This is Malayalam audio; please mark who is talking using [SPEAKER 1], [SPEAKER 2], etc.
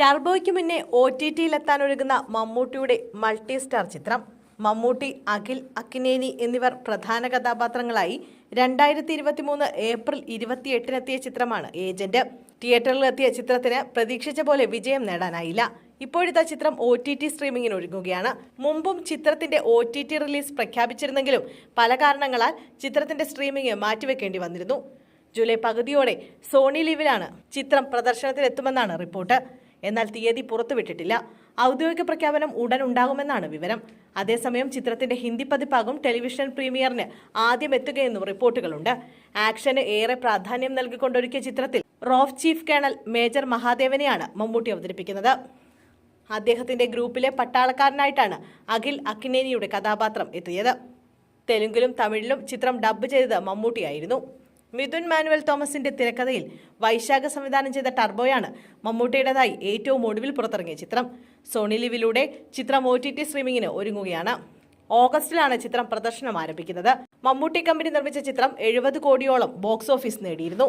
[SPEAKER 1] ടർബോയ്ക്ക് മുന്നേ ഒ ടി ടിയിലെത്താൻ ഒരുങ്ങുന്ന മമ്മൂട്ടിയുടെ മൾട്ടി സ്റ്റാർ ചിത്രം. മമ്മൂട്ടി അഖിൽ അക്കിനേനി എന്നിവർ പ്രധാന കഥാപാത്രങ്ങളായി രണ്ടായിരത്തി ഇരുപത്തി മൂന്ന് ഏപ്രിൽ ഇരുപത്തിയെട്ടിനെത്തിയ ചിത്രമാണ് ഏജന്റ്. തിയേറ്ററിലെത്തിയ ചിത്രത്തിന് പ്രതീക്ഷിച്ച പോലെ വിജയം നേടാനായില്ല. ഇപ്പോഴത്തെ ചിത്രം ഒ ടി ടി സ്ട്രീമിംഗിന് ഒരുങ്ങുകയാണ് മുമ്പും ചിത്രത്തിന്റെ ഒ ടി ടി റിലീസ് പ്രഖ്യാപിച്ചിരുന്നെങ്കിലും പല കാരണങ്ങളാൽ ചിത്രത്തിന്റെ സ്ട്രീമിംഗ് മാറ്റിവെക്കേണ്ടി വന്നിരുന്നു. ജൂലൈ പകുതിയോടെ സോണി ലീവിലാണ് ചിത്രം പ്രദർശനത്തിലെത്തുമെന്നാണ് റിപ്പോർട്ട്. എന്നാൽ തീയതി പുറത്തുവിട്ടിട്ടില്ല. ഔദ്യോഗിക പ്രഖ്യാപനം ഉടൻ ഉണ്ടാകുമെന്നാണ് വിവരം. അതേസമയം ചിത്രത്തിന്റെ ഹിന്ദി പതിപ്പാകും ടെലിവിഷൻ പ്രീമിയറിന് ആദ്യം എത്തുകയെന്നും റിപ്പോർട്ടുകളുണ്ട്. ആക്ഷന് ഏറെ പ്രാധാന്യം നൽകിക്കൊണ്ടൊരുക്കിയ ചിത്രത്തിൽ റോഫ് ചീഫ് കേണൽ മേജർ മഹാദേവനെയാണ് മമ്മൂട്ടി അവതരിപ്പിക്കുന്നത്. അദ്ദേഹത്തിന്റെ ഗ്രൂപ്പിലെ പട്ടാളക്കാരനായിട്ടാണ് അഖിൽ അക്കിനേനിയുടെ കഥാപാത്രം എത്തിയത്. തെലുങ്കിലും തമിഴിലും ചിത്രം ഡബ്ബ് ചെയ്തത് മമ്മൂട്ടിയായിരുന്നു. മിഥുൻ മാനുവൽ തോമസിന്റെ തിരക്കഥയിൽ വൈശാഖ സംവിധാനം ചെയ്ത ടർബോയാണ് മമ്മൂട്ടിയുടേതായി ഏറ്റവും ഒടുവിൽ പുറത്തിറങ്ങിയ ചിത്രം. സോണി ലിവിലൂടെ ചിത്രം ഒ ടി ടി സ്ട്രീമിംഗിന് ഒരുങ്ങുകയാണ്. ഓഗസ്റ്റിലാണ് ചിത്രം പ്രദർശനം ആരംഭിക്കുന്നത്. മമ്മൂട്ടി കമ്പനി നിർമ്മിച്ച ചിത്രം എഴുപത് കോടിയോളം ബോക്സ് ഓഫീസ് നേടിയിരുന്നു.